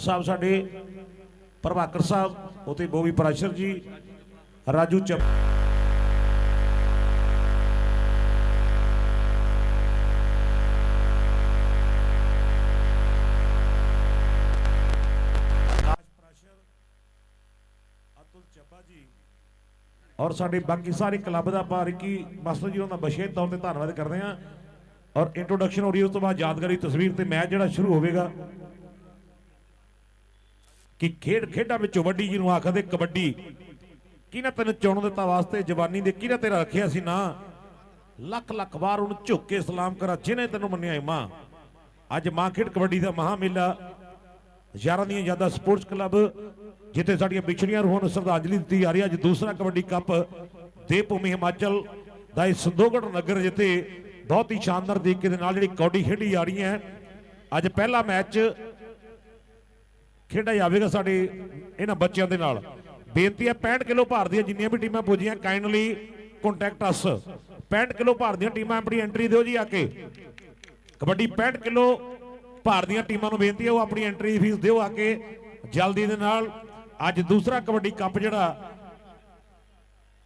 ਸਾਹਿਬ ਸਾਡੇ ਪ੍ਰਭਾਕਰ ਸਾਹਿਬ ਉਤੇ ਬੋਵੀ ਪ੍ਰਾਸ਼ਰ ਜੀ ਰਾਜੂ ਚੱਪ ਅਤੁਲ ਚੱਬਾ ਜੀ ਔਰ ਸਾਡੇ ਬਾਕੀ ਸਾਰੇ ਕਲੱਬ ਦਾ ਆਪਾਂ ਰਿੱਕੀ ਮਾਸਟਰ ਜੀ ਉਹਨਾਂ ਦਾ ਵਿਸ਼ੇਸ਼ ਤੌਰ ਤੇ ਧੰਨਵਾਦ ਕਰਦੇ ਹਾਂ। ਔਰ ਇੰਟਰੋਡਕਸ਼ਨ ਹੋ ਰਹੀ ਹੈ, ਉਸ ਤੋਂ ਬਾਅਦ ਯਾਦਗਾਰੀ ਤਸਵੀਰ ਤੇ ਮੈਚ ਜਿਹੜਾ ਸ਼ੁਰੂ ਹੋਵੇਗਾ। ਕਿ ਖੇਡ ਖੇਡਾਂ ਵਿੱਚੋਂ ਵੱਡੀ ਜਿਹਨੂੰ ਆਖਦੇ ਕਬੱਡੀ। ਕਿਹਨੇ ਤੈਨੂੰ ਚੁਣ ਦਿੱਤਾ ਵਾਸਤੇ ਜਵਾਨੀ ਦੇ? ਕਿਹਨੇ ਤੇਰਾ ਰੱਖਿਆ ਸੀ ਨਾ? ਲੱਖ ਲੱਖ ਵਾਰ ਉਹਨੂੰ ਝੁੱਕ ਕੇ ਸਲਾਮ ਕਰਾ, ਜਿਹਨੇ ਤੈਨੂੰ ਮੰਨਿਆ ਏ ਮਾਂ। ਅੱਜ ਮਾਂ ਖੇਡ ਕਬੱਡੀ ਦਾ ਮਹਾ ਮੇਲਾ। ਯਾਰਾਂ ਦੀਆਂ ਯਾਦਾਂ ਸਪੋਰਟਸ ਕਲੱਬ, ਜਿੱਥੇ ਸਾਡੀਆਂ ਵਿਛੜੀਆਂ ਰੂਹਾਂ ਨੂੰ ਸ਼ਰਧਾਂਜਲੀ ਦਿੱਤੀ ਜਾ ਰਹੀ ਹੈ। ਅੱਜ ਦੂਸਰਾ ਕਬੱਡੀ ਕੱਪ ਦੇਵ ਭੂਮੀ ਹਿਮਾਚਲ ਦਾ ਇਹ ਸੰਦੋਗੜ ਨਗਰ ਜਿੱਥੇ ਬਹੁਤ ਹੀ ਸ਼ਾਨਦਾਰ ਤਰੀਕੇ ਦੇ ਨਾਲ ਜਿਹੜੀ ਕੌਡੀ ਖੇਡੀ ਜਾ ਰਹੀ ਹੈ। ਅੱਜ ਪਹਿਲਾ ਮੈਚ ਖੇਡਿਆ ਜਾਵੇਗਾ ਸਾਡੇ ਇਹਨਾਂ ਬੱਚਿਆਂ ਦੇ ਨਾਲ। ਬੇਨਤੀ ਹੈ 65 ਕਿਲੋ ਭਾਰ ਦੀਆਂ ਜਿੰਨੀਆਂ ਵੀ ਟੀਮਾਂ ਪੁੱਜੀਆਂ ਕਾਈਂਡਲੀ ਕੰਟੈਕਟ ਅਸ 65 ਕਿਲੋ ਭਾਰ ਦੀਆਂ ਟੀਮਾਂ ਆਪਣੀ ਐਂਟਰੀ ਦਿਓ ਜੀ ਆ ਕੇ। ਕਬੱਡੀ 65 ਕਿਲੋ ਭਾਰ ਦੀਆਂ ਟੀਮਾਂ ਨੂੰ ਬੇਨਤੀ ਹੈ, ਉਹ ਆਪਣੀ ਐਂਟਰੀ ਫੀਸ ਦਿਓ ਆ ਕੇ ਜਲਦੀ ਦੇ ਨਾਲ। ਅੱਜ ਦੂਸਰਾ ਕਬੱਡੀ ਕੱਪ ਜਿਹੜਾ,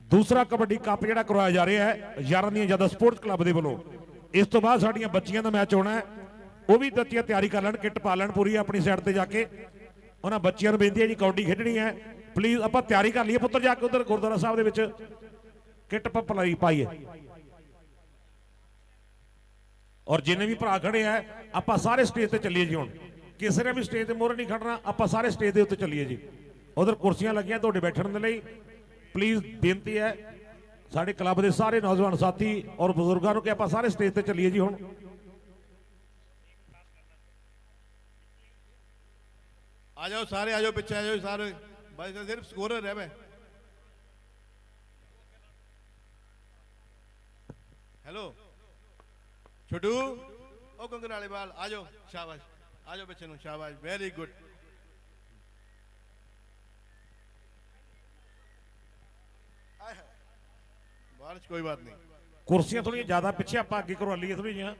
ਦੂਸਰਾ ਕਬੱਡੀ ਕੱਪ ਜਿਹੜਾ ਕਰਵਾਇਆ ਜਾ ਰਿਹਾ ਹੈ, ਯਾਰਾਂ ਦੀਆਂ ਜ਼ਿਆਦਾ ਸਪੋਰਟਸ ਕਲੱਬ ਦੇ ਵੱਲੋਂ। ਇਸ ਤੋਂ ਬਾਅਦ ਸਾਡੀਆਂ ਬੱਚੀਆਂ ਦਾ ਮੈਚ ਹੋਣਾ ਹੈ, ਉਹ ਵੀ ਬੱਚੀਆਂ ਤਿਆਰੀ ਕਰ ਲੈਣ ਕਿੱਟ ਪਾ ਲੈਣ ਪੂਰੀ ਆਪਣੀ ਸਾਈਡ ਤੇ ਜਾ ਕੇ। ਉਹਨਾਂ ਬੱਚਿਆਂ ਨੂੰ ਬੇਨਤੀ ਹੈ ਜੀ, ਕਬੱਡੀ ਖੇਡਣੀ ਹੈ। ਪਲੀਜ਼ ਆਪਾਂ ਤਿਆਰੀ ਕਰ ਲਈਏ ਪੁੱਤਰ, ਜਾ ਕੇ ਉਧਰ ਗੁਰਦੁਆਰਾ ਸਾਹਿਬ ਦੇ ਵਿੱਚ। ਕਿੱਟ ਪਪਲਾਈ ਪਾਈਏ ਔਰ ਜਿੰਨੇ ਵੀ ਭਰਾ ਖੜੇ ਆ, ਆਪਾਂ ਸਾਰੇ ਸਟੇਜ ਤੇ ਚੱਲੀਏ ਜੀ ਹੁਣ। ਕਿਸੇ ਨੇ ਵੀ ਸਟੇਜ ਤੇ ਮੋਹਰੇ ਨਹੀਂ ਖੜਨਾ, ਆਪਾਂ ਸਾਰੇ ਸਟੇਜ ਦੇ ਉੱਤੇ ਚੱਲੀਏ ਜੀ। ਉਧਰ ਕੁਰਸੀਆਂ ਲੱਗੀਆਂ ਤੁਹਾਡੇ ਬੈਠਣ ਦੇ ਲਈ। ਪਲੀਜ਼ ਬੇਨਤੀ ਹੈ, ਸਾਡੇ ਕਲੱਬ ਦੇ ਸਾਰੇ ਨੌਜਵਾਨ ਸਾਥੀ ਔਰ ਬਜ਼ੁਰਗਾਂ ਨੂੰ ਕਿ ਆਪਾਂ ਸਾਰੇ ਸਟੇਜ ਤੇ ਚੱਲੀਏ ਜੀ ਹੁਣ। ਆ ਜਾਓ ਸਾਰੇ, ਆ ਜਾਓ ਪਿੱਛੇ, ਆ ਜਾਓ ਸਾਰੇ। ਬਸ ਸਿਰਫ ਸਕੋਰਰ ਰਹਿ ਮੈਂ। ਹੈਲੋ ਛੋਟੂ? ਉਹ ਕੰਗਰ ਵਾਲੇ ਬਾਲ, ਆ ਜਾਓ, ਸ਼ਾਬਾਸ਼। ਆ ਜਾਓ ਬੱਚੇ ਨੂੰ, ਸ਼ਾਬਾਸ਼ ਵੈਰੀ ਗੁੱਡ ਕੋਈ ਬਾਤ ਨਹੀਂ। ਕੁਰਸੀਆਂ ਥੋੜੀਆਂ ਜ਼ਿਆਦਾ ਪਿੱਛੇ, ਆਪਾਂ ਅੱਗੇ ਕਰਵਾ ਲਈਏ ਥੋੜੀ ਜਿਹੀਆਂ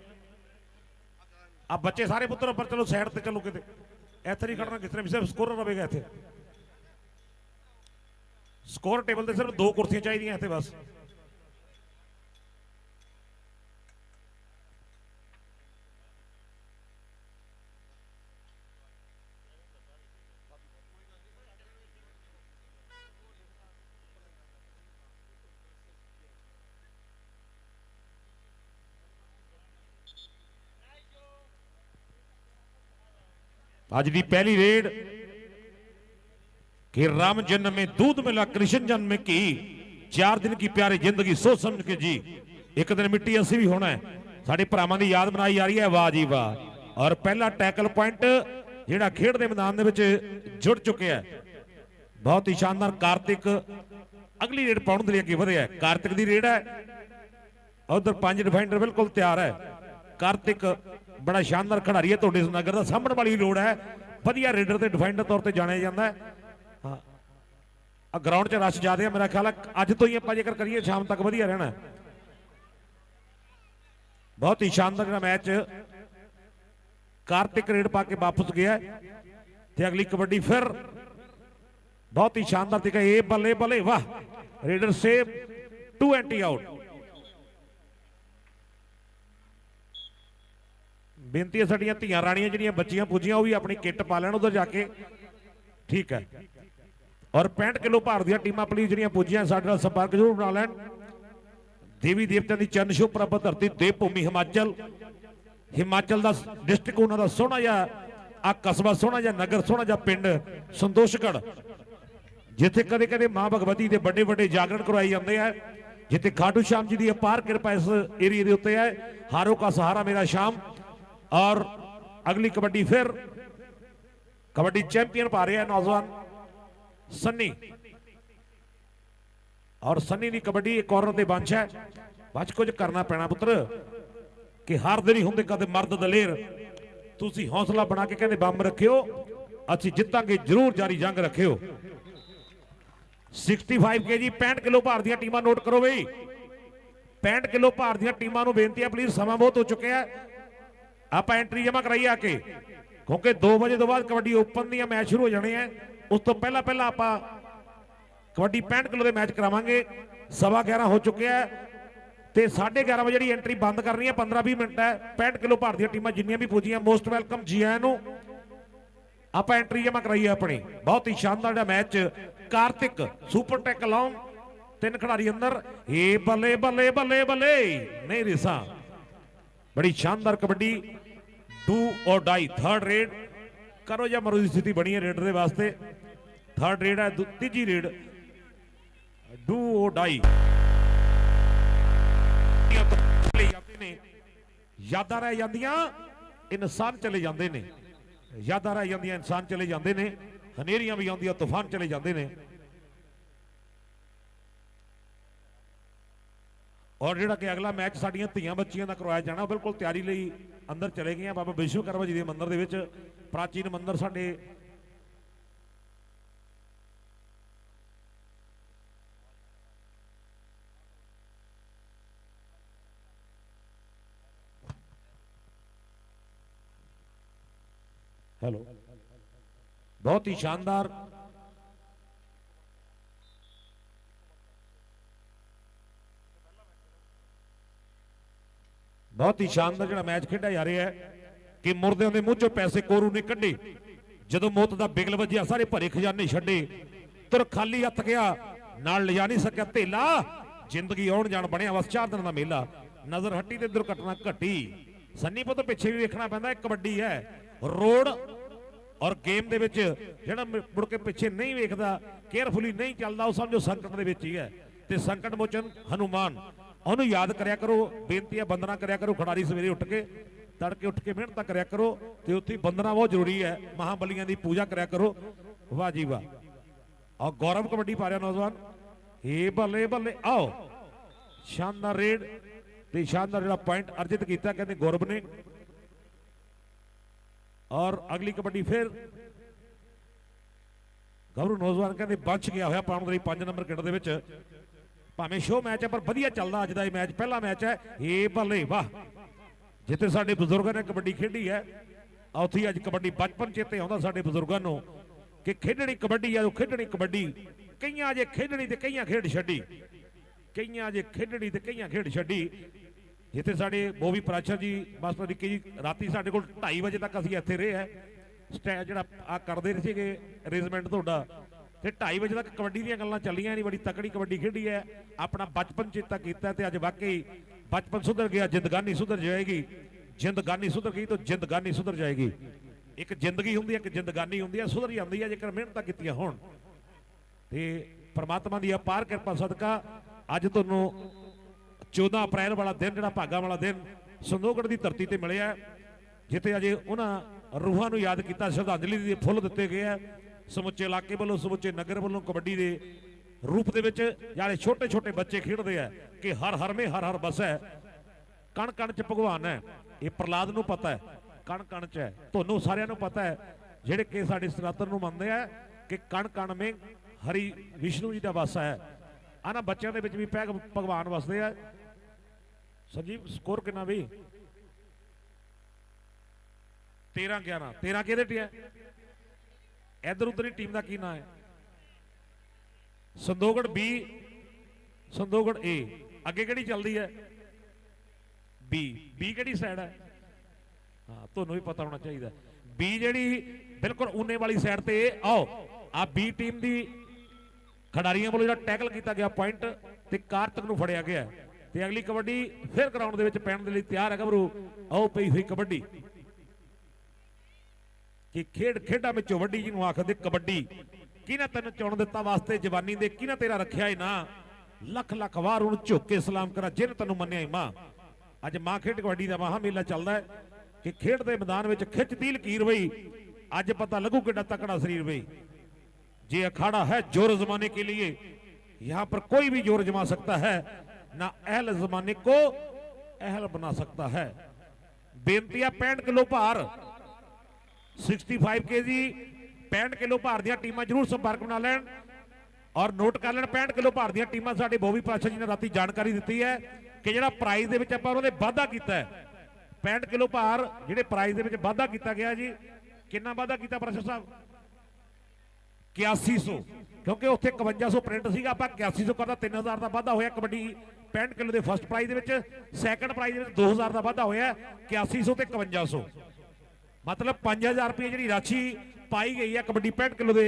ਆ ਬੱਚੇ ਸਾਰੇ ਪੁੱਤਰ ਉੱਪਰ, ਚਲੋ ਸਾਈਡ ਤੇ ਚਲੋ ਕਿਤੇ। ਇੱਥੇ ਨਹੀਂ ਖੜਨਾ ਕਿਸ ਨੇ ਵੀ ਸਿਰਫ ਸਕੋਰਰ ਰਹੇਗਾ ਇੱਥੇ ਸਕੋਰ ਟੇਬਲ ਤੇ ਸਿਰਫ ਦੋ ਕੁਰਸੀਆਂ ਚਾਹੀਦੀਆਂ ਇੱਥੇ ਬਸ आज की पहली रेड कि राम जन्म में दूध मिला कृष्ण जन्म में की चार दिन की प्यारी जिंदगी सोच समझ के जी एक दिन मिट्टी ਅਸੀਂ ਵੀ ਹੋਣਾ ਹੈ ਸਾਡੇ ਭਰਾਵਾਂ ਦੀ ਯਾਦ ਬਣਾਈ ਜਾ ਰਹੀ ਹੈ ਵਾਹ ਜੀ ਵਾਹ ਔਰ ਪਹਿਲਾ ਟੈਕਲ ਪੁਆਇੰਟ ਜਿਹੜਾ ਖੇਡ ਦੇ ਮੈਦਾਨ ਦੇ ਵਿੱਚ ਜੁੜ ਚੁੱਕਿਆ ਹੈ ਬਹੁਤ ਹੀ ਸ਼ਾਨਦਾਰ ਕਾਰਤਿਕ ਅਗਲੀ ਰੇਡ ਪਾਉਣ ਦੇ ਲਈ ਅੱਗੇ ਵਧਿਆ ਹੈ। ਕਾਰਤਿਕ ਦੀ ਰੇਡ ਹੈ ਉਧਰ ਪੰਜ ਡਿਫੈਂਡਰ ਬਿਲਕੁਲ ਤਿਆਰ ਹੈ ਕਾਰਤਿਕ ਬੜਾ ਸ਼ਾਨਦਾਰ ਖਿਡਾਰੀ ਹੈ ਤੁਹਾਡੇ ਨਗਰ ਦਾ ਸਾਹਮਣ ਵਾਲੀ ਲੋੜ ਹੈ। ਵਧੀਆ ਰੇਡਰ ਤੇ ਡਿਫੈਂਡਰ ਤੌਰ ਤੇ ਜਾਣਿਆ ਜਾਂਦਾ ਹੈ। ਹਾਂ। ਆ ਗਰਾਊਂਡ 'ਚ ਰਸ਼ ਜ਼ਿਆਦਾ ਹੈ ਮੇਰਾ ਖਿਆਲ ਹੈ। ਅੱਜ ਤੋਂ ਹੀ ਆਪਾਂ ਜੇਕਰ ਕਰੀਏ, ਸ਼ਾਮ ਤੱਕ ਵਧੀਆ ਰਹਿਣਾ ਬਹੁਤ ਹੀ ਸ਼ਾਨਦਾਰ ਜਿਹੜਾ ਮੈਚ ਕਾਰਤਿਕ ਰੇਡ ਪਾ ਕੇ ਵਾਪਸ ਗਿਆ ਤੇ ਅਗਲੀ ਕਬੱਡੀ ਫਿਰ ਬਹੁਤ ਹੀ ਸ਼ਾਨਦਾਰ ਤਰੀਕਾ ਇਹ ਬੱਲੇ ਬੱਲੇ, ਵਾਹ। Raider save two anti out ਬੇਨਤੀ ਹੈ ਸਾਡੀਆਂ ਧੀਆਂ ਰਾਣੀਆਂ ਜਿਹੜੀਆਂ ਬੱਚੀਆਂ ਪੁੱਜੀਆਂ, ਉਹ ਵੀ ਆਪਣੀ ਕਿੱਟ ਪਾ ਲੈਣ ਉਧਰ ਜਾ ਕੇ। ਠੀਕ ਹੈ। ਔਰ 65 ਕਿਲੋ ਭਾਰ ਦੀਆਂ ਟੀਮਾਂ ਪਲੀਜ਼ ਜਿਹੜੀਆਂ ਪੁੱਜੀਆਂ, ਸਾਡੇ ਨਾਲ ਸੰਪਰਕ ਜ਼ਰੂਰ ਬਣਾ ਲੈਣ। ਦੇਵੀ ਦੇਵਤਿਆਂ ਦੀ ਚਰਨ ਛੋਹ ਪ੍ਰਾਪਤ ਧਰਤੀ ਦੇਵ ਭੂਮੀ ਹਿਮਾਚਲ। ਹਿਮਾਚਲ ਦਾ ਡਿਸਟ੍ਰਿਕਟ ਉਹਨਾਂ ਦਾ ਸੋਹਣਾ ਜਿਹਾ, ਆ ਕਸਬਾ ਸੋਹਣਾ ਜਿਹਾ, ਨਗਰ ਸੋਹਣਾ ਜਿਹਾ ਪਿੰਡ ਸੰਤੋਸ਼ਗੜ ਜਿੱਥੇ ਕਦੇ ਕਦੇ ਮਾਂ ਭਗਵਤੀ ਦੇ ਵੱਡੇ ਵੱਡੇ ਜਾਗਰਣ ਕਰਵਾਏ ਜਾਂਦੇ ਆ। ਜਿੱਥੇ ਖਾਟੂ ਸ਼ਾਮ ਜੀ ਦੀ ਅਪਾਰ ਕਿਰਪਾ ਇਸ ਏਰੀਏ ਦੇ ਉੱਤੇ ਹੈ। ਹਾਰੋ ਕਾ ਸਹਾਰਾ ਮੇਰਾ ਸ਼ਾਮ। ਔਰ ਅਗਲੀ ਕਬੱਡੀ ਫਿਰ ਕਬੱਡੀ ਚੈਂਪੀਅਨ ਪਾ ਰਿਹਾ ਨੌਜਵਾਨ ਸੰਨੀ ਔਰ ਸੰਨੀ ਦੀ ਕਬੱਡੀ ਇੱਕ ਔਰਤ ਦੇ ਬੰਚ ਹੈ ਬਚ ਕੁਝ ਕਰਨਾ ਪੈਣਾ ਪੁੱਤਰ ਕਿ ਹਾਰਦੇ ਨਹੀਂ ਹੁੰਦੇ ਕਦੇ ਮਰਦ ਦਲੇਰ ਤੁਸੀਂ ਹੌਸਲਾ ਬਣਾ ਕੇ ਕਹਿੰਦੇ ਬੰਬ ਰੱਖਿਓ ਅਸੀਂ ਜਿੱਤਾਂਗੇ ਜ਼ਰੂਰ ਜਾਰੀ ਜੰਗ ਰੱਖਿਓ 65 ਕੇਜੀ 65 ਕਿਲੋ ਭਾਰ ਦੀਆਂ ਟੀਮਾਂ ਨੋਟ ਕਰੋ ਬਈ 65 ਕਿਲੋ ਭਾਰ ਦੀਆਂ ਟੀਮਾਂ ਨੂੰ ਬੇਨਤੀ ਹੈ ਪਲੀਜ਼ ਸਮਾਂ ਬਹੁਤ ਹੋ ਚੁੱਕਿਆ ਹੈ ਆਪਾਂ ਐਂਟਰੀ ਜਮਾ ਕਰਾਈਏ ਆ ਕੇ। ਕਿਉਂਕਿ 2 ਵਜੇ ਤੋਂ ਬਾਅਦ ਕਬੱਡੀ ਓਪਨ ਦੀਆਂ ਮੈਚ ਸ਼ੁਰੂ ਹੋ ਜਾਣੇ ਆ। ਉਸ ਤੋਂ ਪਹਿਲਾਂ ਪਹਿਲਾਂ ਆਪਾਂ ਕਬੱਡੀ 65 ਕਿਲੋ ਦੇ ਮੈਚ ਕਰਾਵਾਂਗੇ। ਸਵਾ 11 ਹੋ ਚੁੱਕਿਆ ਹੈ ਤੇ 11:30 ਵਜੇ ਜਿਹੜੀ ਐਂਟਰੀ ਬੰਦ ਕਰਨੀ ਹੈ 15-20 ਮਿੰਟ ਹੈ। 65 ਕਿਲੋ ਭਾਰ ਟੀਮਾਂ ਜਿੰਨੀਆਂ ਵੀ ਪੁੱਜੀਆਂ ਮੋਸਟ ਵੈਲਕਮ ਜੀ ਆਇਆਂ ਨੂੰ। ਆਪਾਂ ਐਂਟਰੀ ਜਮਾ ਕਰਾਈ ਹੈ ਆਪਣੀ। ਬਹੁਤ ਹੀ ਸ਼ਾਨਦਾਰ ਜਿਹੜਾ ਮੈਚ ਕਾਰਤਿਕ ਸੁਪਰ ਟੈਕ ਲਾਉਂ ਤਿੰਨ ਖਿਡਾਰੀ ਅੰਦਰ। ਏ ਬੱਲੇ ਬੱਲੇ ਬੱਲੇ ਬੱਲੇ ਨਹੀਂ ਰਿਸਾ ਬੜੀ ਸ਼ਾਨਦਾਰ kabaddi. Do or die third raid ਕਰੋ ਜਾਂ ਮਰੋ ਦੀ ਸਥਿਤੀ ਬਣੀ ਹੈ ਰੇਡ ਦੇ ਵਾਸਤੇ। ਥਰਡ ਰੇਡ ਹੈ ਤੀਜੀ ਰੇਡ ਡੂ ਔਰ ਡਾਈ ਨੇ। ਯਾਦਾਂ ਰਹਿ ਜਾਂਦੀਆਂ, ਇਨਸਾਨ ਚਲੇ ਜਾਂਦੇ ਨੇ। ਯਾਦਾਂ ਰਹਿ ਜਾਂਦੀਆਂ, ਇਨਸਾਨ ਚਲੇ ਜਾਂਦੇ ਨੇ। ਹਨੇਰੀਆਂ ਵੀ ਆਉਂਦੀਆਂ, ਤੂਫਾਨ ਚਲੇ ਜਾਂਦੇ ਨੇ। ਔਰ ਜਿਹੜਾ ਕਿ ਅਗਲਾ ਮੈਚ ਸਾਡੀਆਂ ਧੀਆਂ ਬੱਚੀਆਂ ਦਾ ਕਰਵਾਇਆ ਜਾਣਾ ਬਿਲਕੁਲ ਤਿਆਰੀ ਲਈ ਅੰਦਰ ਚਲੇ ਗਏ ਆ ਬਾਬਾ ਵਿਸ਼ਵਕਰਮਾ ਜੀ ਦੇ ਮੰਦਿਰ ਦੇ ਵਿੱਚ ਪ੍ਰਾਚੀਨ ਮੰਦਿਰ ਸਾਡੇ ਹੈਲੋ। ਬਹੁਤ ਹੀ ਸ਼ਾਨਦਾਰ ਬਹੁਤ ਹੀ ਸ਼ਾਨਦਾਰ ਜਿਹੜਾ ਮੈਚ ਖੇਡਿਆ ਜਾ ਰਿਹਾ ਹੈ ਕਿ ਮੁਰਦਿਆਂ ਦੇ ਮੂੰਹ ਚੋਂ ਪੈਸੇ ਕੋਰੂ ਨੇ ਕੱਢੇ। ਜਦੋਂ ਮੌਤ ਦਾ ਬਿਗਲ ਵੱਜਿਆ, ਸਾਰੇ ਭਰੇ ਖਜ਼ਾਨੇ ਛੱਡੇ। ਤੁਰ ਖਾਲੀ ਹੱਥ ਗਿਆ, ਨਾਲ ਲਿਜਾ ਨਹੀਂ ਸਕਿਆ ਧੇਲਾ। ਜ਼ਿੰਦਗੀ ਆਉਣ ਜਾਣ ਬਣਿਆ, ਬਸ ਚਾਰ ਦਿਨ ਦਾ ਮੇਲਾ। ਨਜ਼ਰ ਹੱਟੀ ਤੇ ਦੁਰਘਟਨਾ ਘਟੀ। ਸੰਨੀ ਪੁੱਤ ਪਿੱਛੇ ਵੀ ਵੇਖਣਾ ਪੈਂਦਾ, ਇਹ ਕਬੱਡੀ ਹੈ। ਰੋਡ ਔਰ ਗੇਮ ਦੇ ਵਿੱਚ ਜਿਹੜਾ ਮੁੜ ਕੇ ਪਿੱਛੇ ਨਹੀਂ ਵੇਖਦਾ, ਕੇਅਰਫੁਲੀ ਨਹੀਂ ਚੱਲਦਾ, ਉਹ ਸਮਝੋ ਸੰਕਟ ਦੇ ਵਿੱਚ ਹੀ ਹੈ। ਤੇ ਸੰਕਟ ਮੋਚਨ ਹਨੂਮਾਨ। ਉਹਨੂੰ ਯਾਦ ਕਰਿਆ ਕਰੋ, ਬੇਨਤੀਆਂ ਬੰਦਨਾ ਕਰਿਆ ਕਰੋ, ਖਿਡਾਰੀ ਸਵੇਰੇ ਉੱਠ ਕੇ, ਤੜਕੇ ਉੱਠ ਕੇ ਮਿਹਨਤ ਕਰਿਆ ਕਰੋ, ਤੇ ਉੱਥੇ ਬੰਦਨਾ ਬਹੁਤ ਜ਼ਰੂਰੀ ਹੈ, ਮਹਾਬਲੀਆਂ ਦੀ ਪੂਜਾ ਕਰਿਆ ਕਰੋ। ਵਾਹ ਜੀ ਵਾਹ। ਔਰ ਗੌਰਵ ਕਬੱਡੀ ਪਾ ਰਿਹਾ ਨੌਜਵਾਨ। ਏ ਬੱਲੇ ਬੱਲੇ, ਆਓ। ਸ਼ਾਨਦਾਰ ਰੇਡ ਤੇ ਸ਼ਾਨਦਾਰ ਜਿਹੜਾ ਪੁਆਇੰਟ ਅਰਜਿਤ ਕੀਤਾ, ਕਹਿੰਦੇ ਗੌਰਵ ਨੇ। ਔਰ ਅਗਲੀ ਕਬੱਡੀ ਫਿਰ। ਗੌਰਵ, ਨੌਜਵਾਨ ਕਹਿੰਦੇ, ਬਚ ਗਿਆ ਹੋਇਆ, ਪਾਉਣ ਦੇ ਲਈ 5 ਨੰਬਰ ਕਿੱਟ ਦੇ ਵਿੱਚ। ਭਾਵੇਂ ਸ਼ੋ ਮੈਚ ਹੈ, ਪਰ ਵਧੀਆ ਚੱਲਦਾ ਅੱਜ ਦਾ ਇਹ ਮੈਚ ਪਹਿਲਾ ਮੈਚ ਹੈ ਏ ਬੱਲੇ ਵਾਹ। ਜਿੱਥੇ ਸਾਡੇ ਬਜ਼ੁਰਗਾਂ ਨੇ ਕਬੱਡੀ ਖੇਡੀ ਹੈ ਆ ਉੱਥੇ ਹੀ ਅੱਜ ਕਬੱਡੀ ਬਚਪਨ ਚੇਤੇ ਆਉਂਦਾ ਸਾਡੇ ਬਜ਼ੁਰਗਾਂ ਨੂੰ, ਕਿ ਖੇਡਣੀ ਕਬੱਡੀ ਆ, ਉਹ ਖੇਡਣੀ ਕਬੱਡੀ। ਕਈਆਂ ਜੇ ਖੇਡਣੀ ਤੇ ਕਈਆਂ ਖੇਡ ਛੱਡੀ। ਕਈਆਂ ਜੇ ਖੇਡਣੀ ਤੇ ਕਈਆਂ ਖੇਡ ਛੱਡੀ। ਜਿੱਥੇ ਸਾਡੇ ਬੋਵੀ ਪ੍ਰਾਚਾ ਜੀ, ਮਾਸਟਰ ਵਿੱਕੀ ਜੀ, ਰਾਤੀ ਸਾਡੇ ਕੋਲ 2:30 ਵਜੇ ਤੱਕ ਅਸੀਂ ਇੱਥੇ ਰਹੇ ਹੈ। ਸਟੈ ਜਿਹੜਾ ਆ ਕਰਦੇ ਸੀਗੇ ਅਰੇਂਜਮੈਂਟ ਤੁਹਾਡਾ। ਤੇ 2:30 ਵਜੇ ਤੱਕ ਕਬੱਡੀ ਦੀਆਂ ਗੱਲਾਂ ਚੱਲੀਆਂ ਨਹੀਂ, ਬੜੀ ਤਕੜੀ ਕਬੱਡੀ ਖੇਡੀ ਹੈ। ਆਪਣਾ ਬਚਪਨ ਚੇਤਾ ਕੀਤਾ ਤੇ ਅੱਜ ਵਾਕਈ ਬਚਪਨ ਸੁਧਰ ਗਿਆ, ਜ਼ਿੰਦਗਾਨੀ ਸੁਧਰ ਜਾਏਗੀ। ਜ਼ਿੰਦਗਾਨੀ ਸੁਧਰ ਗਈ ਤਾਂ ਜ਼ਿੰਦਗਾਨੀ ਸੁਧਰ ਜਾਏਗੀ। ਇੱਕ ਜ਼ਿੰਦਗੀ ਹੁੰਦੀ ਹੈ, ਇੱਕ ਜ਼ਿੰਦਗਾਨੀ ਹੁੰਦੀ ਹੈ, ਸੁਧਰ ਜਾਂਦੀ ਹੈ, ਜੇਕਰ ਮਿਹਨਤਾਂ ਕੀਤੀਆਂ ਹੋਣ। ਤੇ ਪਰਮਾਤਮਾ ਦੀ ਅਪਾਰ ਕਿਰਪਾ, ਸਦਕਾ ਅੱਜ ਤੁਹਾਨੂੰ 14 ਅਪ੍ਰੈਲ ਵਾਲਾ ਦਿਨ, ਜਿਹੜਾ ਭਾਗਾ ਵਾਲਾ ਦਿਨ ਸੰਦੋਗੜ ਦੀ ਧਰਤੀ ਤੇ ਮਿਲਿਆ ਜਿੱਥੇ ਅਜੇ ਉਹਨਾਂ ਰੂਹਾਂ ਨੂੰ ਯਾਦ ਕੀਤਾ, ਸ਼ਰਧਾਂਜਲੀ ਦੇ ਫੁੱਲ ਦਿੱਤੇ ਗਏ ਆ ਸਮੁੱਚੇ ਇਲਾਕੇ ਵੱਲੋਂ, ਸਮੁੱਚੇ ਨਗਰ ਵੱਲੋਂ ਕਬੱਡੀ ਦੇ ਰੂਪ ਦੇ ਵਿੱਚ ਜਿਹੜੇ ਛੋਟੇ ਛੋਟੇ ਬੱਚੇ ਖੇਡਦੇ ਆ ਕਿ ਹਰ ਹਰ ਮੇ ਹਰ ਹਰ ਬਸੈ ਕਣ ਕਣ ਚ ਭਗਵਾਨ ਹੈ। ਇਹ ਪ੍ਰਲਾਦ ਨੂੰ ਪਤਾ ਹੈ। ਕਣ ਕਣ ਚ ਹੈ। ਤੁਹਾਨੂੰ ਸਾਰਿਆਂ ਨੂੰ ਪਤਾ ਹੈ। ਜਿਹੜੇ ਕਿ ਸਾਡੇ ਸਨਾਤਨ ਨੂੰ ਮੰਨਦੇ ਆ ਕਿ ਕਣ ਕਣ ਮੇ ਹਰੀ ਵਿਸ਼ਨੂੰ ਜੀ ਦਾ ਵਾਸਾ ਹੈ। ਆਨਾ ਬੱਚਿਆਂ ਦੇ ਵਿੱਚ ਵੀ ਪੈਗ ਭਗਵਾਨ ਵਸਦੇ ਆ। ਸੰਜੀਵ, ਸਕੋਰ ਕਿੰਨਾ ਵੀ? 13 11 13 ਕਿਹਦੇ ਤੇ ਹੈ? ਇਧਰ ਉਧਰ ਦੀ ਟੀਮ ਦਾ ਕੀ ਨਾਮ ਹੈ? Sandogarh B, Sandogarh A. ਅੱਗੇ ਕਿਹੜੀ ਚੱਲਦੀ ਹੈ? ਬੀ। ਬੀ ਕਿਹੜੀ ਸਾਈਡ ਹੈ? ਹਾਂ, ਤੁਹਾਨੂੰ ਵੀ ਪਤਾ ਹੋਣਾ ਚਾਹੀਦਾ। ਬੀ ਜਿਹੜੀ ਬਿਲਕੁਲ ਊਨੇ ਵਾਲੀ ਸਾਈਡ ਤੇ, ਆਓ, ਆ ਬੀ ਟੀਮ ਦੀ ਖਿਡਾਰੀਆਂ ਵੱਲੋਂ ਜਿਹੜਾ ਟੈਕਲ ਕੀਤਾ ਗਿਆ ਪੁਆਇੰਟ ਤੇ ਕਾਰਤਕ ਨੂੰ ਫੜਿਆ ਗਿਆ ਤੇ ਅਗਲੀ ਕਬੱਡੀ ਫਿਰ ਗਰਾਊਂਡ ਦੇ ਵਿੱਚ ਪੈਣ ਦੇ ਲਈ ਤਿਆਰ ਹੈ ਗੱਭਰੂ ਆਓ ਪਈ ਹੋਈ ਕਬੱਡੀ। ਕਿ ਖੇਡ ਖੇਡਾਂ ਵਿੱਚੋਂ ਵੱਡੀ ਜਿਹਨੂੰ ਆਖਦੇ ਕਬੱਡੀ ਕਿਹਨੇ ਤੈਨੂੰ ਚੁਣ ਦਿੱਤਾ ਵਾਸਤੇ ਜਵਾਨੀ ਦੇ ਕਿਹਨੇ ਤੇਰਾ ਰੱਖਿਆ ਏ ਨਾ ਲੱਖ ਲੱਖ ਵਾਰ ਉਹਨੂੰ ਝੁੱਕ ਕੇ ਸਲਾਮ ਕਰਾਂ ਜਿਹਨੇ ਤੈਨੂੰ ਮੰਨਿਆ ਏ ਮਾਂ ਅੱਜ ਮਾਂ ਖੇਡ ਕਬੱਡੀ ਦਾ ਮਹਾ ਮੇਲਾ ਚੱਲਦਾ ਹੈ ਕਿ ਖੇਡ ਦੇ ਮੈਦਾਨ ਵਿੱਚ ਖਿੱਚਦੀ ਲਕੀਰ ਬਈ ਅੱਜ ਪਤਾ ਲੱਗੂ ਕਿੱਡਾ ਤਕੜਾ ਸਰੀਰ ਬਈ ये अखाड़ा है जोर जमाने के लिए यहां पर कोई भी जोर जमा सकता है ना अहल जमाने को अहल बना सकता है ਬੇਨਤੀ ਆ 65 ਕਿਲੋ ਭਾਰ 65 ਕੇਜੀ 65 ਕਿਲੋ ਭਾਰ ਦੀਆਂ ਟੀਮਾਂ ਜਰੂਰ ਸੰਪਰਕ ਬਣਾ ਲੈਣ। ਔਰ ਨੋਟ ਕਰ ਲੈਣ 65 ਕਿਲੋ ਭਾਰ ਦੀਆਂ ਟੀਮਾਂ ਸਾਡੇ ਬੋਵੀ ਪਾਸ਼ਾ ਜੀ ਨੇ ਰਾਤੀ ਜਾਣਕਾਰੀ ਦਿੱਤੀ ਹੈ ਕਿ ਜਿਹੜਾ ਪ੍ਰਾਈਜ਼ ਦੇ ਵਿੱਚ ਆਪਾਂ ਉਹਨਾਂ ਨੇ ਵਾਅਦਾ ਕੀਤਾ ਹੈ। 65 ਕਿਲੋ ਭਾਰ ਜਿਹੜੇ ਪ੍ਰਾਈਜ਼ ਦੇ ਵਿੱਚ ਵਾਅਦਾ ਕੀਤਾ ਗਿਆ ਜੀ, ਕਿੰਨਾ ਵਾਧਾ ਕੀਤਾ ਪ੍ਰਸ਼ਾ ਸਾਹਿਬ? 8100 ਕਿਉਂਕਿ ਉੱਥੇ 5100 ਪ੍ਰਿੰਟ ਸੀਗਾ, ਆਪਾਂ 8100 ਕਰਦਾ 3000 ਦਾ ਵਾਧਾ ਹੋਇਆ ਕਬੱਡੀ 65 ਕਿਲੋ ਦੇ ਫਸਟ ਪ੍ਰਾਈਜ਼ ਦੇ ਵਿੱਚ ਸੈਕੰਡ ਪ੍ਰਾਈਜ਼ ਦੇ ਵਿੱਚ 2000 ਦਾ ਵਾਧਾ ਹੋਇਆ 8100 ਤੇ 5100 ਮਤਲਬ 5000 ਰੁਪਏ ਜਿਹੜੀ ਰਾਸ਼ੀ ਪਾਈ ਗਈ ਹੈ ਕਬੱਡੀ 65 ਕਿਲੋ ਦੇ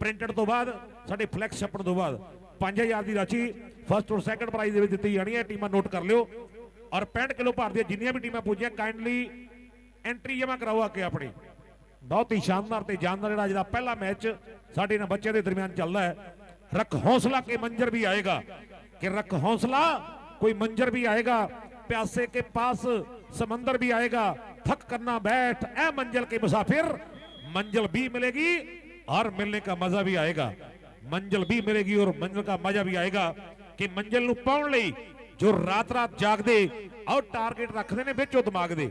ਪ੍ਰਿੰਟਡ ਤੋਂ ਬਾਅਦ, ਸਾਡੇ ਫਲੈਕਸ ਛਪਣ ਤੋਂ ਬਾਅਦ। 5000 ਦੀ ਰਾਸ਼ੀ ਫਸਟ ਔਰ ਸੈਕੰਡ ਪ੍ਰਾਈਜ਼ ਦੇ ਵਿੱਚ ਦਿੱਤੀ ਜਾਣੀ ਹੈ, ਟੀਮਾਂ ਨੋਟ ਕਰ ਲਿਓ। ਔਰ 65 ਕਿਲੋ ਭਾਰ ਦੀਆਂ ਜਿੰਨੀਆਂ ਵੀ ਟੀਮਾਂ ਪੁੱਜੀਆਂ ਕਾਈਂਡਲੀ ਐਂਟਰੀ ਜਮਾ ਕਰਾਓ ਆ ਕੇ ਆਪਣੀ। ਬਹੁਤ ਹੀ ਸ਼ਾਨਦਾਰ ਤੇ ਜਾਨਦਾਰ ਜਿਹੜਾ ਜਿਹੜਾ ਪਹਿਲਾ ਮੈਚ ਸਾਡੇ ਨਾਲ ਬੱਚਿਆਂ ਦੇ ਦਰਮਿਆਨ ਚੱਲਦਾ ਹੈ। ਰੱਖ ਹੌਸਲਾ ਕੇ ਮੰਜ਼ਰ ਵੀ ਆਏਗਾ। ਕਿ ਰੱਖ ਹੌਸਲਾ, ਕੋਈ ਮੰਜ਼ਰ ਵੀ ਆਏਗਾ प्यासे के पास समंदर भी आएगा थक करना बैठ ए मंजिल के मुसाफिर मंजिल भी मिलेगी और मिलने का मजा भी आएगा मंजिल भी मिलेगी और मंजिल का मजा भी आएगा ਕਿ ਮੰਜ਼ਿਲ ਨੂੰ ਪਾਉਣ ਲਈ ਜੋ ਰਾਤ ਰਾਤ ਜਾਗਦੇ ਔਰ ਟਾਰਗੇਟ ਰੱਖਦੇ ਨੇ ਵਿੱਚੋਂ ਦਿਮਾਗ ਦੇ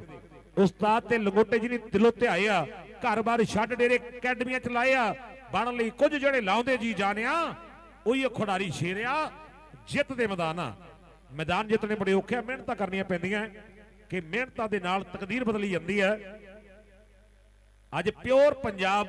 ਉਸਤਾਦ ਤੇ ਲੰਗੋਟੇ ਜਿਹਨੇ ਦਿਲੋਂ ਧਿਆਏ ਆ ਘਰ-ਬਾਰ ਛੱਡ ਡੇਰੇ ਅਕੈਡਮੀਆਂ ਚ ਲਾਏ ਆ ਬਣ ਲਈ ਕੁਝ ਜਿਹੜੇ ਲਾਉਂਦੇ ਜੀ ਜਾਣਿਆ ਉਹੀ ਉਹ ਖਿਡਾਰੀ ਸ਼ੇਰਿਆ ਜਿੱਤ ਦੇ ਮੈਦਾਨ ਆ ਮੈਦਾਨ ਜਿੱਤਣੇ ਬੜੇ ਔਖੇ ਆ, ਮਿਹਨਤਾਂ ਕਰਨੀਆਂ ਪੈਂਦੀਆਂ ਕਿ ਮਿਹਨਤਾਂ ਦੇ ਨਾਲ ਤਕਦੀਰ ਬਦਲੀ ਜਾਂਦੀ ਹੈ। ਅੱਜ ਪਿਓਰ ਪੰਜਾਬ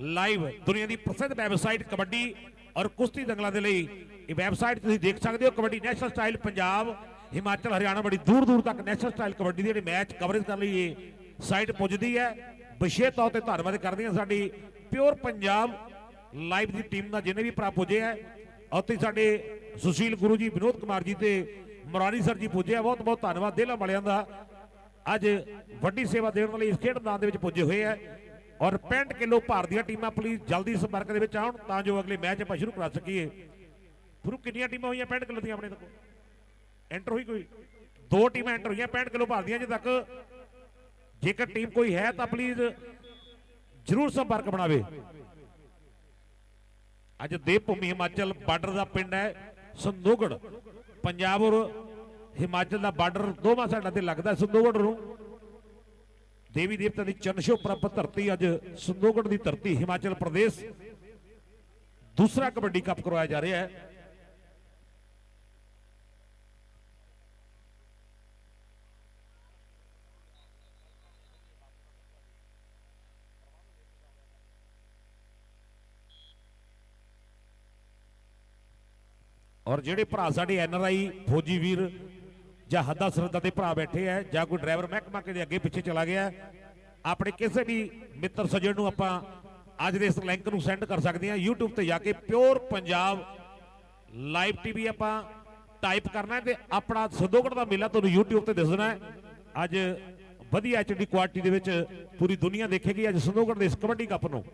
ਲਾਈਵ ਦੁਨੀਆ ਦੀ ਪ੍ਰਸਿੱਧ ਵੈਬਸਾਈਟ ਕਬੱਡੀ ਔਰ ਕੁਸ਼ਤੀ ਦੰਗਲਾਂ ਦੇ ਲਈ ਇਹ ਵੈਬਸਾਈਟ ਤੁਸੀਂ ਦੇਖ ਸਕਦੇ ਹੋ, ਕਬੱਡੀ ਨੈਸ਼ਨਲ ਸਟਾਈਲ ਪੰਜਾਬ, ਹਿਮਾਚਲ, ਹਰਿਆਣਾ ਬੜੀ ਦੂਰ ਦੂਰ ਤੱਕ ਨੈਸ਼ਨਲ ਸਟਾਈਲ ਕਬੱਡੀ ਦੇ ਜਿਹੜੇ ਮੈਚ ਕਵਰੇਜ ਕਰਨ ਲਈ ਇਹ ਸਾਈਟ ਪੁੱਜਦੀ ਹੈ। ਵਿਸ਼ੇਸ਼ ਤੌਰ ਤੇ ਧੰਨਵਾਦ ਕਰਦੇ ਹਾਂ ਸਾਡੀ ਪਿਓਰ ਪੰਜਾਬ ਲਾਈਵ ਦੀ ਟੀਮ ਦਾ ਜਿੰਨੇ ਵੀ ਭਰਾ ਪੁੱਜੇ ਹੈ ਉੱਥੇ ਸਾਡੇ ਸੁਸ਼ੀਲ ਗੁਰੂ ਜੀ, ਵਿਨੋਦ ਕੁਮਾਰ ਜੀ ਤੇ ਮੁਰਾਰੀ ਸਰ ਜੀ ਪੁੱਜੇ ਆ, ਬਹੁਤ ਬਹੁਤ ਧੰਨਵਾਦ, ਦੇਲਾ ਵਾਲਿਆਂ ਦਾ। ਅੱਜ ਵੱਡੀ ਸੇਵਾ ਦੇਣ ਲਈ ਇਸ ਖੇਡ ਮੈਦਾਨ ਦੇ ਵਿੱਚ ਪੁੱਜੇ ਹੋਏ ਆ। ਔਰ 65 ਕਿਲੋ ਭਾਰ ਦੀਆਂ ਟੀਮਾਂ ਪਲੀਜ਼ ਜਲਦੀ ਸੰਪਰਕ ਦੇ ਵਿੱਚ ਆਉਣ, ਤਾਂ ਜੋ ਅਗਲੇ ਮੈਚ ਆਪਾਂ ਸ਼ੁਰੂ ਕਰਾ ਸਕੀਏ। ਗੁਰੂ, ਕਿੰਨੀਆਂ ਟੀਮਾਂ ਹੋਈਆਂ 65 ਕਿਲੋ ਦੀਆਂ ਆਪਣੇ ਤੱਕ? ਐਂਟਰ ਹੋਈ ਕੋਈ? ਦੋ ਟੀਮਾਂ ਐਂਟਰ ਹੋਈਆਂ 65 ਕਿਲੋ ਭਾਰ ਦੀਆਂ ਅਜੇ ਤੱਕ। ਜੇਕਰ ਟੀਮ ਕੋਈ ਹੈ ਤਾਂ ਪਲੀਜ਼ ਜਰੂਰ ਸੰਪਰਕ ਬਣਾਵੇ। ਅੱਜ ਦੇਵ ਭੂਮੀ ਹਿਮਾਚਲ ਬਾਰਡਰ ਦਾ ਪਿੰਡ ਹੈ ਸੰਦੋਗੜ ਪੰਜਾਬ ਔਰ ਹਿਮਾਚਲ ਦਾ ਬਾਰਡਰ ਦੋਵਾਂ ਸਾਈਡਾਂ ਤੇ ਲੱਗਦਾ ਹੈ ਸੰਦੋਗੜ ਨੂੰ। ਦੇਵੀ ਦੇਵਤਾ ਦੀ ਚਰਨਛੋਹ ਪ੍ਰਾਪਤ ਧਰਤੀ ਅੱਜ ਸੰਦੋਗੜ ਦੀ ਧਰਤੀ, ਹਿਮਾਚਲ ਪ੍ਰਦੇਸ਼। ਦੂਸਰਾ ਕਬੱਡੀ ਕੱਪ ਕਰਵਾਇਆ ਜਾ ਰਿਹਾ ਹੈ। ਔਰ ਜਿਹੜੇ ਭਰਾ ਸਾਡੇ ਐਨ ਆਰ ਆਈ ਫੌਜੀ ਵੀਰ ਜਾਂ ਹੱਦਾ ਸਰਹੱਦਾਂ ਦੇ ਭਰਾ ਬੈਠੇ ਆ ਜਾਂ ਕੋਈ ਡਰਾਈਵਰ ਮਹਿਕਮਾ ਕੇ ਦੇ ਅੱਗੇ ਪਿੱਛੇ ਚਲਾ ਗਿਆ, ਆਪਣੇ ਕਿਸੇ ਵੀ ਮਿੱਤਰ ਸੱਜਣ ਨੂੰ ਆਪਾਂ ਅੱਜ ਦੇ ਇਸ ਲਿੰਕ ਨੂੰ ਸੈਂਡ ਕਰ ਸਕਦੇ ਹਾਂ YouTube ਤੇ ਜਾ ਕੇ ਪਿਓਰ ਪੰਜਾਬ ਲਾਈਵ ਟੀਵੀ ਆਪਾਂ ਟਾਈਪ ਕਰਨਾ ਹੈ ਤੇ ਆਪਣਾ ਸੰਦੋਗੜ ਦਾ ਮੇਲਾ ਤੁਹਾਨੂੰ YouTube ਤੇ ਦਿਸਣਾ ਹੈ। ਅੱਜ ਵਧੀਆ ਐਚਡੀ ਕੁਆਲਿਟੀ ਦੇ ਵਿੱਚ ਪੂਰੀ ਦੁਨੀਆ ਦੇਖੇਗੀ ਅੱਜ ਸੰਦੋਗੜ ਦੇ ਇਸ ਕਬੱਡੀ ਕੱਪ ਨੂੰ।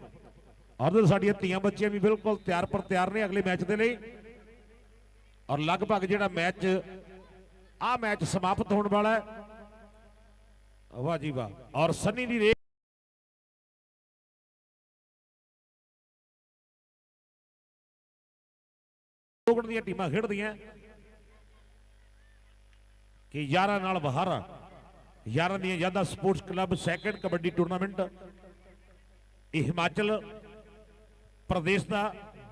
ਔਰ ਸਾਡੀਆਂ ਧੀਆਂ ਬੱਚੀਆਂ ਵੀ ਬਿਲਕੁਲ ਤਿਆਰ ਪਰ ਤਿਆਰ ਨੇ ਅਗਲੇ ਮੈਚ ਦੇ ਲਈ ਔਰ ਲਗਭਗ ਜਿਹੜਾ ਮੈਚ ਆ ਮੈਚ ਸਮਾਪਤ ਹੋਣ ਵਾਲਾ ਹੈ। ਵਾਹ ਜੀ ਵਾਹ। ਔਰ ਸੰਨੀ ਦੀ ਰੇ ਲੋਗਣ ਦੀਆਂ ਟੀਮਾਂ ਖੇਡਦੀਆਂ ਕਿ ਯਾਰਾਂ ਨਾਲ ਬਹਾਰਾ ਯਾਰਾਂ ਦੀਆਂ ਯਾਦਾਂ sports club, second kabaddi tournament, ਇਹ ਹਿਮਾਚਲ ਪ੍ਰਦੇਸ਼ ਦਾ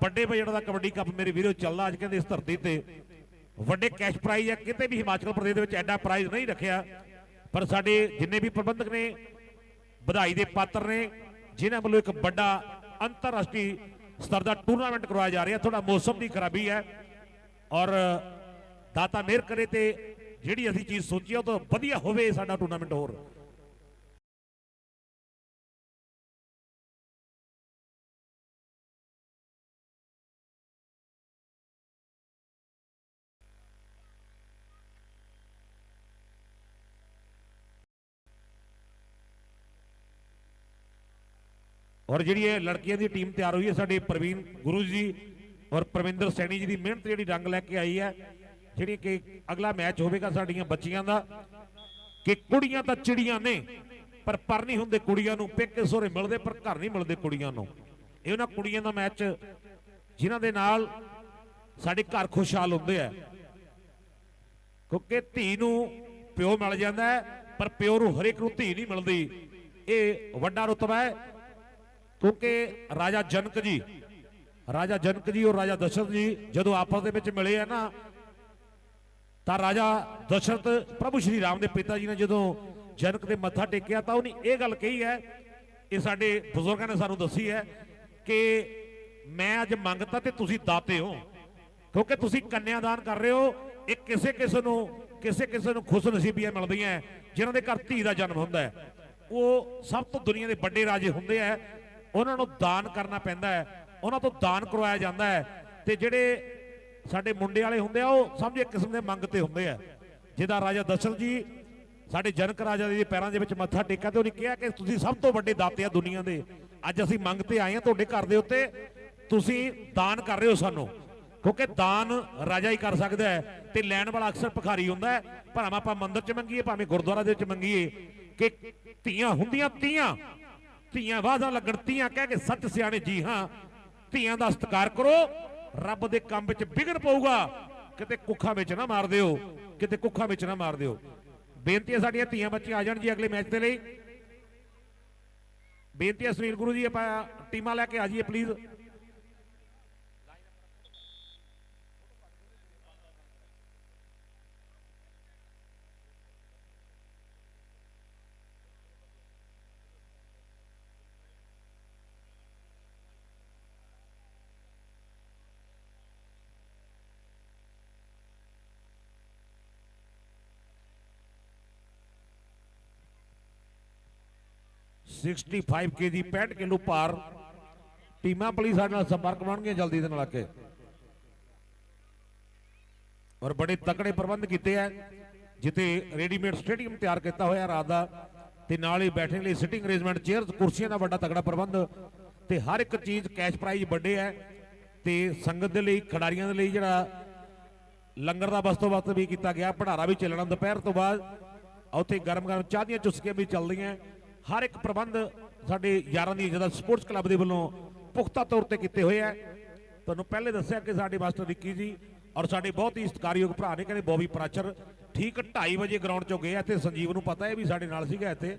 ਵੱਡੇ ਬਜਟ ਦਾ ਕਬੱਡੀ ਕੱਪ ਮੇਰੇ ਵੀਰੋ ਚੱਲਦਾ ਅੱਜ ਕਹਿੰਦੇ ਇਸ ਧਰਤੀ ਤੇ। ਵੱਡੇ ਕੈਸ਼ ਪ੍ਰਾਈਜ਼ ਆ, ਕਿਤੇ ਵੀ ਹਿਮਾਚਲ ਪ੍ਰਦੇਸ਼ ਦੇ ਵਿੱਚ ਐਡਾ ਪ੍ਰਾਈਜ਼ ਨਹੀਂ ਰੱਖਿਆ। ਪਰ ਸਾਡੇ ਜਿੰਨੇ ਵੀ ਪ੍ਰਬੰਧਕ ਨੇ, ਵਧਾਈ ਦੇ ਪਾਤਰ ਨੇ, ਜਿਨ੍ਹਾਂ ਵੱਲੋਂ ਇੱਕ ਵੱਡਾ ਅੰਤਰਰਾਸ਼ਟਰੀ ਸਤਰ ਦਾ ਟੂਰਨਾਮੈਂਟ ਕਰਵਾਇਆ ਜਾ ਰਿਹਾ ਥੋੜਾ ਮੌਸਮ ਦੀ ਖਰਾਬੀ ਹੈ। ਔਰ ਦਾਤਾ ਮਿਹਰ ਕਰੇ ਤੇ ਜਿਹੜੀ ਅਸੀਂ ਚੀਜ਼ ਸੋਚੀ ਆ, ਉਹ ਤੋਂ ਵਧੀਆ ਹੋਵੇ ਸਾਡਾ ਟੂਰਨਾਮੈਂਟ ਹੋਰ। ਔਰ ਜਿਹੜੀ ਇਹ ਲੜਕੀਆਂ ਦੀ ਟੀਮ ਤਿਆਰ ਹੋਈ ਹੈ, ਸਾਡੇ ਪ੍ਰਵੀਨ ਗੁਰੂ ਜੀ ਔਰ ਪ੍ਰਵਿੰਦਰ ਸੈਣੀ ਜੀ ਦੀ ਮਿਹਨਤ ਜਿਹੜੀ ਰੰਗ ਲੈ ਕੇ ਆਈ ਹੈ, ਜਿਹੜੀ ਕਿ ਅਗਲਾ ਮੈਚ ਹੋਵੇਗਾ ਸਾਡੀਆਂ ਬੱਚੀਆਂ ਦਾ, ਕਿ ਕੁੜੀਆਂ ਤਾਂ ਚਿੜੀਆਂ ਨੇ, ਪਰ ਪਰ ਨਹੀਂ ਹੁੰਦੇ ਕੁੜੀਆਂ ਨੂੰ, ਪੇਕੇ ਸੋਰੇ ਮਿਲਦੇ ਪਰ ਘਰ ਨਹੀਂ ਮਿਲਦੇ ਕੁੜੀਆਂ ਨੂੰ। ਇਹ ਉਹਨਾਂ ਕੁੜੀਆਂ ਦਾ ਮੈਚ, ਜਿਨ੍ਹਾਂ ਦੇ ਨਾਲ ਸਾਡੇ ਘਰ ਖੁਸ਼ਹਾਲ ਹੁੰਦੇ ਆ। ਕਿਉਂਕਿ ਧੀ ਨੂੰ ਪਿਓ ਮਿਲ ਜਾਂਦਾ ਹੈ, ਪਰ ਪਿਓ ਨੂੰ ਹਰੇਕ ਨੂੰ ਧੀ ਨਹੀਂ ਮਿਲਦੀ। ਇਹ ਵੱਡਾ ਰੁਤਬਾ ਹੈ ਕਿਉਂਕਿ ਰਾਜਾ ਜਨਕ ਜੀ ਰਾਜਾ ਜਨਕ ਜੀ ਔਰ ਰਾਜਾ ਦਸ਼ਰਥ ਜੀ ਜਦੋਂ ਆਪਸ ਦੇ ਵਿੱਚ ਮਿਲੇ ਆ ਨਾ ਤਾਂ ਰਾਜਾ ਦਸ਼ਰਥ ਪ੍ਰਭੂ ਸ਼੍ਰੀ ਰਾਮ ਦੇ ਪਿਤਾ ਜੀ ਨੇ ਜਦੋਂ ਜਨਕ ਦੇ ਮੱਥਾ ਟੇਕਿਆ ਤਾਂ ਉਹਨੇ ਇਹ ਗੱਲ ਕਹੀ ਹੈ ਇਹ ਸਾਡੇ ਬਜ਼ੁਰਗਾਂ ਨੇ ਸਾਨੂੰ ਦੱਸੀ ਹੈ ਕਿ ਮੈਂ ਅੱਜ ਮੰਗਤਾ ਤੇ ਤੁਸੀਂ ਦਾਤੇ ਹੋ ਕਿਉਂਕਿ ਤੁਸੀਂ ਕੰਨਿਆਦਾਨ ਕਰ ਰਹੇ ਹੋ ਇਹ ਕਿਸੇ ਕਿਸੇ ਨੂੰ ਕਿਸੇ ਕਿਸੇ ਨੂੰ ਖੁਸ਼ ਨਸੀਬੀਆਂ ਮਿਲਦੀਆਂ ਹੈ, ਜਿਨ੍ਹਾਂ ਦੇ ਘਰ ਧੀ ਦਾ ਜਨਮ ਹੁੰਦਾ ਹੈ। ਉਹ ਸਭ ਤੋਂ ਦੁਨੀਆ ਦੇ ਵੱਡੇ ਰਾਜੇ ਹੁੰਦੇ ਆ ਉਹਨਾਂ ਨੂੰ ਦਾਨ ਕਰਨਾ ਪੈਂਦਾ ਹੈ, ਉਹਨਾਂ ਤੋਂ ਦਾਨ ਕਰਵਾਇਆ ਜਾਂਦਾ ਹੈ। ਤੇ ਜਿਹੜੇ ਸਾਡੇ ਮੁੰਡੇ ਵਾਲੇ ਹੁੰਦੇ ਆ, ਉਹ ਸਮਝੇ ਕਿਸਮ ਦੇ ਮੰਗ ਤੇ ਹੁੰਦੇ ਆ। ਜਿਹਦਾ ਰਾਜਾ ਦਸ਼ਰਥ ਜੀ, ਸਾਡੇ ਜਨਕ ਰਾਜਾ ਦੇ ਪੈਰਾਂ ਦੇ ਵਿੱਚ ਮੱਥਾ ਟੇਕਿਆ ਤੇ ਉਹਨੇ ਕਿਹਾ ਕਿ ਤੁਸੀਂ ਸਭ ਤੋਂ ਵੱਡੇ ਦਾਤੇ ਆ ਦੁਨੀਆ ਦੇ। ਅੱਜ ਅਸੀਂ ਮੰਗ ਤੇ ਆਏ ਆ ਤੁਹਾਡੇ ਘਰ ਦੇ ਉੱਤੇ, ਤੁਸੀਂ ਦਾਨ ਕਰ ਰਹੇ ਹੋ ਸਾਨੂੰ। ਕਿਉਂਕਿ ਦਾਨ ਰਾਜਾ ਹੀ ਕਰ ਸਕਦਾ ਹੈ ਤੇ ਲੈਣ ਵਾਲਾ ਅਕਸਰ ਭਿਖਾਰੀ ਹੁੰਦਾ ਹੈ। ਭਾਵੇਂ ਆਪਾਂ ਮੰਦਿਰ 'ਚ ਮੰਗੀਏ, ਭਾਵੇਂ ਗੁਰਦੁਆਰਾ ਦੇ ਵਿੱਚ ਮੰਗੀਏ ਕਿ ਧੀਆਂ ਹੁੰਦੀਆਂ ਤੀਆਂ ਧੀਆਂ ਵਾਦਾ ਲੱਗਣ ਤੀਆਂ ਕਹਿ ਕੇ ਸੱਚ ਸਿਆਣੇ ਜੀ ਹਾਂ, ਧੀਆਂ ਦਾ ਸਤਿਕਾਰ ਕਰੋ, ਰੱਬ ਦੇ ਕੰਮ ਵਿੱਚ ਵਿਗੜ ਪਊਗਾ, ਕਿਤੇ ਕੁੱਖਾਂ ਵਿੱਚ ਨਾ ਮਾਰ ਦਿਓ, ਕਿਤੇ ਕੁੱਖਾਂ ਵਿੱਚ ਨਾ ਮਾਰ ਦਿਓ। ਬੇਨਤੀ ਹੈ ਸਾਡੀਆਂ ਧੀਆਂ ਬੱਚੀਆਂ ਆ ਜਾਣ ਜੀ ਅਗਲੇ ਮੈਚ ਦੇ ਲਈ। ਬੇਨਤੀ ਹੈ ਸੁਨੀਲ ਗੁਰੂ ਜੀ, ਆਪਾਂ ਟੀਮਾਂ ਲੈ ਕੇ ਆ ਜਾਈਏ ਪਲੀਜ਼ ਸਿਕਸਟੀ 5 ਕੇਜੀ 65 ਕਿਲੋ ਭਾਰ। ਟੀਮਾਂ ਪਲੀ ਸਾਡੇ ਨਾਲ ਸੰਪਰਕ ਬਣਾਉਣਗੀਆਂ ਜਲਦੀ ਦੇ ਨਾਲ ਆ ਕੇ। ਔਰ ਬੜੇ ਤਕੜੇ ਪ੍ਰਬੰਧ ਕੀਤੇ ਆ, ਜਿੱਥੇ ਰੈਡੀਮੇਡ ਸਟੇਡੀਅਮ ਤਿਆਰ ਕੀਤਾ ਹੋਇਆ ਰਾਤ ਦਾ, ਤੇ ਨਾਲ ਹੀ ਬੈਠਣ ਲਈ ਸਿਟਿੰਗ ਅਰੇਂਜਮੈਂਟ ਚੇਅਰਸ ਕੁਰਸੀਆਂ ਦਾ ਵੱਡਾ ਤਕੜਾ ਪ੍ਰਬੰਧ, ਤੇ ਹਰ ਇੱਕ ਚੀਜ਼ ਕੈਸ਼ ਪ੍ਰਾਈਜ਼ ਵੱਡੇ ਹੈ ਤੇ ਸੰਗਤ ਦੇ ਲਈ, ਖਿਡਾਰੀਆਂ ਦੇ ਲਈ ਜਿਹੜਾ ਲੰਗਰ ਦਾ ਬਸਤੋਬਸਤ ਵੀ ਕੀਤਾ ਗਿਆ, ਭੰਡਾਰਾ ਵੀ ਚੱਲਣਾ, ਦੁਪਹਿਰ ਤੋਂ ਬਾਅਦ ਉੱਥੇ ਗਰਮ ਗਰਮ ਚਾਹ ਦੀਆਂ ਚੁਸਕੀਆਂ ਵੀ ਚੱਲਦੀਆਂ ਹਰ ਇੱਕ ਪ੍ਰਬੰਧ ਸਾਡੇ ਯਾਰਾਂ ਦੀ ਜਿਹਦਾ ਸਪੋਰਟਸ ਕਲੱਬ ਦੇ ਵੱਲੋਂ ਪੁਖਤਾ ਤੌਰ ਤੇ ਕੀਤੇ ਹੋਏ ਆ। ਤੁਹਾਨੂੰ ਪਹਿਲੇ ਦੱਸਿਆ ਕਿ ਸਾਡੇ ਮਾਸਟਰ ਵਿੱਕੀ ਜੀ ਔਰ ਸਾਡੇ ਬਹੁਤ ਹੀ ਸਤਿਕਾਰਯੋਗ ਭਰਾ ਨੇ, ਕਹਿੰਦੇ ਬੋਬੀ ਪ੍ਰਾਚਰ। ਠੀਕ 2:30 ਵਜੇ ਗਰਾਊਂਡ ਚੋਂ ਗਏ ਆ ਤੇ ਸੰਜੀਵ ਨੂੰ ਪਤਾ ਹੈ ਵੀ ਸਾਡੇ ਨਾਲ ਸੀਗਾ ਇੱਥੇ।